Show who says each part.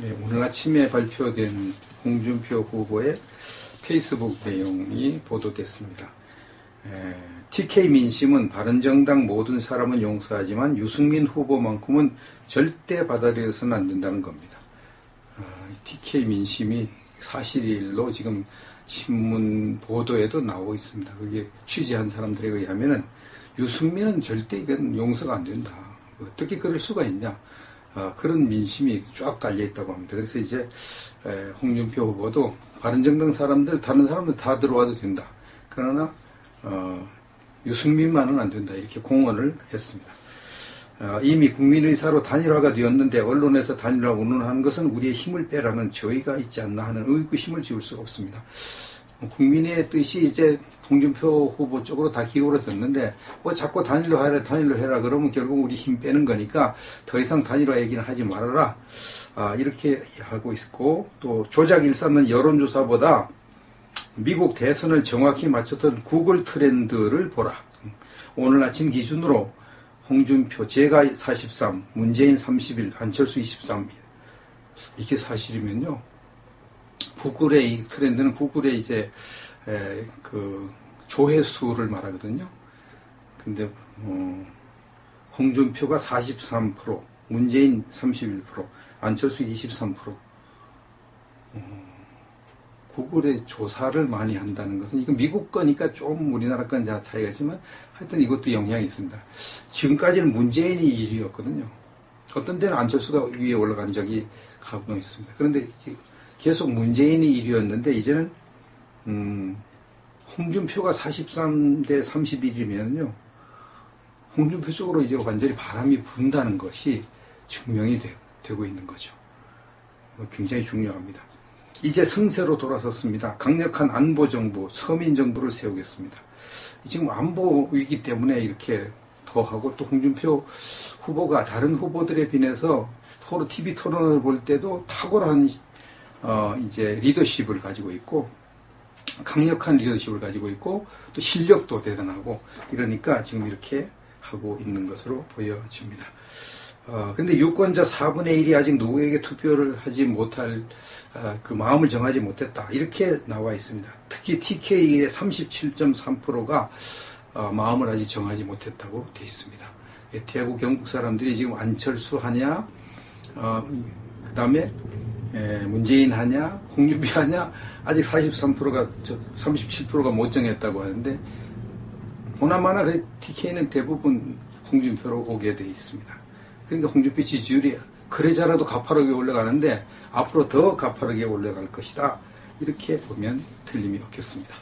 Speaker 1: 네, 오늘 아침에 발표된 홍준표 후보의 페이스북 내용이 보도됐습니다. 에, TK 민심은 바른정당 모든 사람은 용서하지만 유승민 후보만큼은 절대 받아들여서는 안 된다는 겁니다. 아, TK 민심이 사실로 지금 신문 보도에도 나오고 있습니다. 그게 취재한 사람들에 의하면은 유승민은 절대 이건 용서가 안 된다. 어떻게 그럴 수가 있냐. 어, 그런 민심이 쫙 깔려 있다고 합니다. 그래서 이제 에, 홍준표 후보도 바른정당 사람들 다른 사람들 다 들어와도 된다. 그러나 어, 유승민만은 안 된다. 이렇게 공언을 했습니다. 어, 이미 국민의사로 단일화가 되었는데 언론에서 단일화 운운하는 것은 우리의 힘을 빼라는 저희가 있지 않나 하는 의구심을 지울 수가 없습니다. 국민의 뜻이 이제 홍준표 후보 쪽으로 다 기울어졌는데 뭐 자꾸 단일화 해라 단일화 해라 그러면 결국 우리 힘 빼는 거니까 더 이상 단일화 얘기는 하지 말아라. 아, 이렇게 하고 있고 또 조작 일삼는 여론조사보다 미국 대선을 정확히 맞췄던 구글 트렌드를 보라. 오늘 아침 기준으로 홍준표 제가 43 문재인 31 안철수 23 이게 사실이면요 구글의 이 트렌드는 구글의 이제 에, 그 조회수를 말하거든요. 근데 어, 홍준표가 43%, 문재인 31%, 안철수 23%. 어, 구글의 조사를 많이 한다는 것은 이건 미국 거니까 좀 우리나라 건 차이가 있지만 하여튼 이것도 영향이 있습니다. 지금까지는 문재인이 1위였거든요. 어떤 때는 안철수가 위에 올라간 적이 가끔 있습니다. 그런데 계속 문재인이 1위였는데 이제는 음, 홍준표가 43대 31이면요. 홍준표 쪽으로 이제 완전히 바람이 분다는 것이 증명이 되, 고 있는 거죠. 굉장히 중요합니다. 이제 승세로 돌아섰습니다. 강력한 안보 정부, 서민 정부를 세우겠습니다. 지금 안보 위기 때문에 이렇게 더 하고 또 홍준표 후보가 다른 후보들에 비해서 토론, TV 토론을 볼 때도 탁월한 어, 이제 리더십을 가지고 있고 강력한 리더십을 가지고 있고 또 실력도 대단하고 이러니까 지금 이렇게 하고 있는 것으로 보여집니다. 어, 근데 유권자 4분의 1이 아직 누구에게 투표를 하지 못할 어, 그 마음을 정하지 못했다. 이렇게 나와 있습니다. 특히 TK의 37.3%가 어, 마음을 아직 정하지 못했다고 되어 있습니다. 예, 대구 경북 사람들이 지금 안철수 하냐, 어, 그 다음에 예, 문재인 하냐, 홍준표 하냐, 아직 43%가, 37%가 못 정했다고 하는데, 보나마나 그 TK는 대부분 홍준표로 오게 돼 있습니다. 그러니까 홍준표 지지율이 그래자라도 가파르게 올라가는데, 앞으로 더 가파르게 올라갈 것이다. 이렇게 보면 틀림이 없겠습니다.